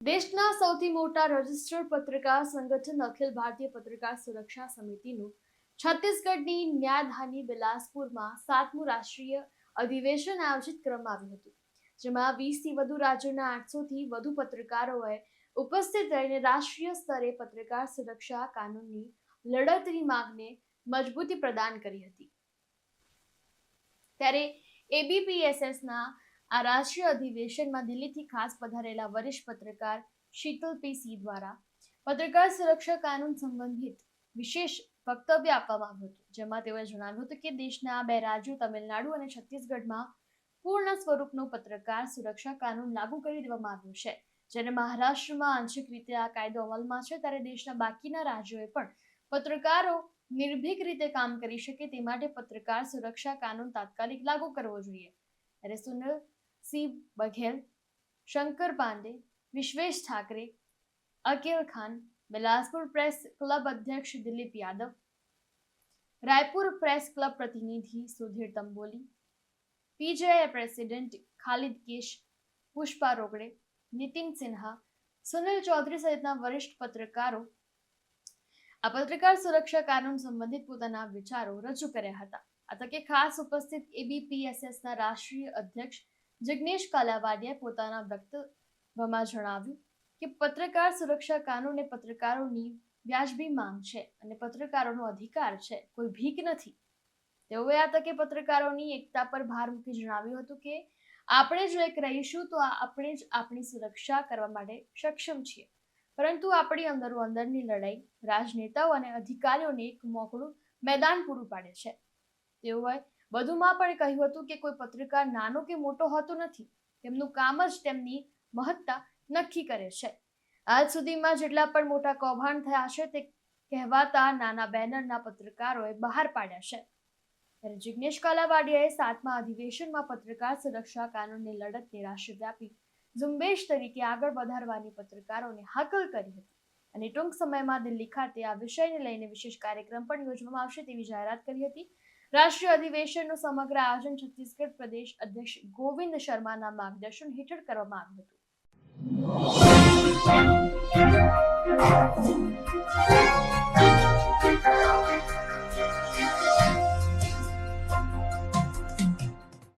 દેશના સૌથી મોટા રજિસ્ટર્ડ પત્રકાર સંગઠન અખિલ ભારતીય પત્રકાર સુરક્ષા સમિતિનું છત્તીસગઢની ન્યાયધાની બિલાસપુરમાં સાતમું રાષ્ટ્રીય અધિવેશન આયોજિત કરવામાં આવ્યું હતું, જેમાં વીસથી વધુ રાજ્યોના આઠસોથી વધુ પત્રકારોએ ઉપસ્થિત રહીને રાષ્ટ્રીય સ્તરે પત્રકાર સુરક્ષા કાનૂનની લડતની માંગને મજબૂતી પ્રદાન કરી હતી. ત્યારે એબીપીએસએસના આ રાષ્ટ્રીય અધિવેશનમાં દિલ્હીથી ખાસ પધારેલા વરિષ્ઠ પત્રકાર શીતલ પી સી દ્વારા પત્રકાર સુરક્ષા કાનૂન સંબંધિત વિશેષ વક્તવ્ય આપવામાં આવ્યું હતું, જેમાં તેઓએ જણાવ્યું હતું કે દેશના બે રાજ્યો, તમિલનાડુ અને છત્તીસગઢમાં પૂર્ણ સ્વરૂપનું પત્રકાર સુરક્ષા કાનૂન લાગુ કરી દેવામાં આવ્યું છે જ્યારે મહારાષ્ટ્રમાં આંશિક રીતે આ કાયદો અમલમાં છે, ત્યારે દેશના બાકીના રાજ્યોએ પણ પત્રકારો નિર્ભીક રીતે કામ કરી શકે તે માટે પત્રકાર સુરક્ષા કાનૂન તાત્કાલિક લાગુ કરવો જોઈએ. ત્યારે સુનિલ સિંહ બઘેલ, શંકર પાંડે, વિશ્વેશ ઠાકરે, અકીલ ખાન, બિલાસપુર પ્રેસ ક્લબ અધ્યક્ષ દિલીપ યાદવ, રાયપુર પ્રેસ ક્લબ પ્રતિનિધિ સુધીર તંબોલી પીજીઆઈ પ્રેસિડેન્ટ ખાલિદ કેશ, પુષ્પા રોગડે, નીતિન સિન્હા, સુનિલ ચૌધરી સહિતના વરિષ્ઠ પત્રકારો આ પત્રકાર સુરક્ષા કાનૂન સંબંધિત પોતાના વિચારો રજૂ કર્યા હતા. આ તકે ખાસ ઉપસ્થિત એબીપીએસએસના રાષ્ટ્રીય અધ્યક્ષ જિગ્નેશ કાલાવાડિયાએ પોતાના વક્તવ્યમાં જણાવ્યું કે પત્રકાર સુરક્ષા કાનૂન એ પત્રકારોની વ્યાજબી માંગ છે અને પત્રકારોનો અધિકાર છે, કોઈ ભીખ નથી. તેઓએ આ તકે પત્રકારોની એકતા પર ભાર મૂકી જણાવ્યું હતું કે આપણે જો એક રહીશું તો આપણે જ આપણી સુરક્ષા કરવા માટે સક્ષમ છીએ. પરંતુ આપણી અંદરો અંદરની લડાઈ રાજનેતાઓ અને અધિકારીઓને એક મોકળું મેદાન પૂરું પાડે છે. તેઓએ વધુમાં પણ કહ્યું હતું કે કોઈ પત્રકાર નાનો કે મોટો હોતો નથી. તેમનું કામ જ તેમની મહત્તા નક્કી કરે છે. આજ સુધીમાં જેટલા પણ મોટા કૌભાંડ થયા છે તે કહેવાતા નાના બેનરના પત્રકારોએ બહાર પાડ્યા છે. ત્યારે જિગ્નેશ કાલાવાડિયાએ સાતમા અધિવેશનમાં પત્રકાર સુરક્ષા કાનૂનની લડતને રાષ્ટ્રવ્યાપી ઝુંબેશ તરીકે આગળ વધારવાની પત્રકારોને હાકલ કરી હતી. અને ટૂંક સમયમાં દિલ્હી ખાતે આ વિષયને લઈને વિશેષ કાર્યક્રમ પણ યોજવામાં આવશે તેવી જાહેરાત કરી હતી. રાષ્ટ્રીય અધિવેશનનું સમગ્ર આયોજન છત્તીસગઢ પ્રદેશ અધ્યક્ષ ગોવિંદ શર્માના માર્ગદર્શન હેઠળ કરવામાં આવ્યું હતું.